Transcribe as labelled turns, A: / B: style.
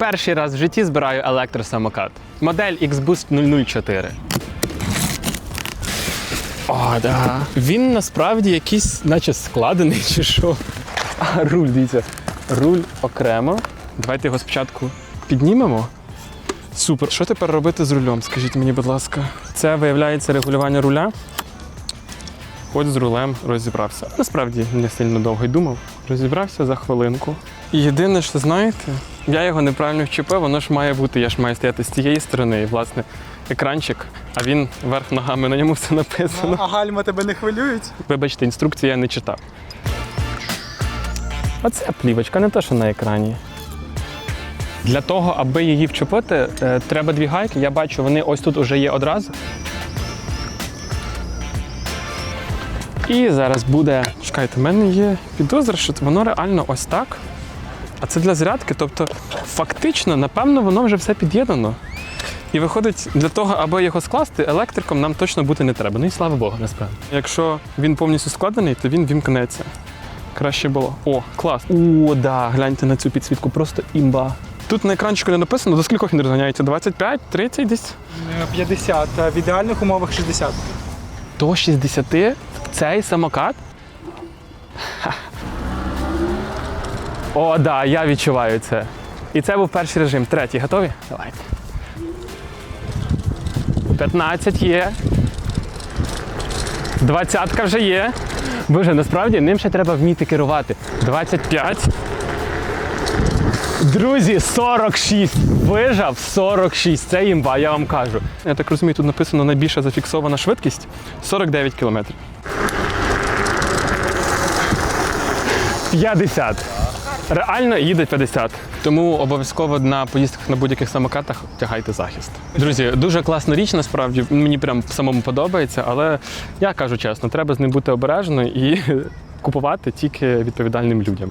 A: Перший раз в житті збираю електросамокат. Модель X-Boost 004. О, да. Він насправді якийсь, наче складений чи що. А руль, дивіться. Руль окремо. Давайте його спочатку піднімемо. Супер. Що тепер робити з рулем? Скажіть мені, будь ласка. Це виявляється регулювання руля. Хоч з рулем розібрався. Насправді не сильно довго й думав. Розібрався за хвилинку. І єдине, що знаєте, я його неправильно вчепив, воно ж має бути, я ж маю стояти з цієї сторони, і власне екранчик, а він вверх ногами, на ньому все написано.
B: А гальма тебе не хвилюють?
A: Вибачте, інструкцію я не читав. Оце плівочка, не те, що на екрані. Для того, аби її вчепити, е, треба дві гайки. Я бачу, вони ось тут вже є одразу. І зараз буде. Чекайте, в мене є підозра, що воно реально ось так. А це для зарядки. Тобто, фактично, напевно, воно вже все під'єднано. І виходить, для того, аби його скласти, електриком нам точно бути не треба. Ну і слава Богу, насправді. Якщо він повністю складений, то він вімкнеться. Краще було. О, клас. О, да, гляньте на цю підсвітку, просто імба. Тут на екранчику не написано, до скількох він розганяється? 25, 30 десь?
B: 50, а в ідеальних умовах 60.
A: До 60 цей самокат? Ха. О, да, я відчуваю це. І це був перший режим. Третій, готові? Давайте. 15 є. Двадцятка вже є. Боже, насправді ним ще треба вміти керувати. 25. Друзі, 46. Вижав 46. Це імба, я вам кажу. Я так розумію, тут написано найбільша зафіксована швидкість 49 км. 50. Реально їде 50. Тому обов'язково на поїздках на будь-яких самокатах тягайте захист. Друзі, дуже класна річ, насправді мені прям самому подобається, але я кажу чесно, треба з ним бути обережно і купувати тільки відповідальним людям.